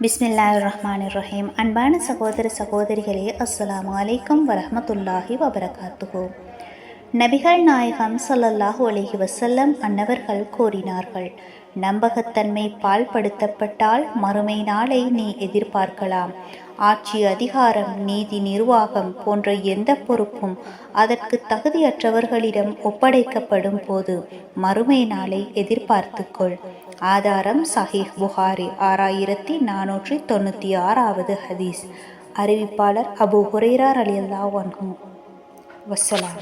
பிஸ்மில்லா ரஹ்மான் ரஹீம் அன்பான சகோதர சகோதரிகளே அஸ்லாம் வலைக்கம் வரமத்துல்லாஹி வபரகாத்துகோ நபிகள் நாயகம் ஸல்லல்லாஹு அலைஹி வசல்லம் அன்னவர்கள் கூறினார்கள் நம்பகத்தன்மை பால்படுத்தப்பட்டால் மறுமை நாளை நீ எதிர்பார்க்கலாம். ஆட்சி அதிகாரம் நீதி நிர்வாகம் போன்ற எந்த பொறுப்பும் அதற்கு தகுதியற்றவர்களிடம் ஒப்படைக்கப்படும் போது மறுமை நாளை எதிர்பார்த்துக்கொள். ஆதாரம் சஹீஹ் புகாரி ஆறாயிரத்தி நானூற்றி தொண்ணூற்றி ஆறாவது ஹதீஸ். அறிவிப்பாளர் அபு ஹுரேரார் அலியல்லா அல்லாஹ் வசலாம்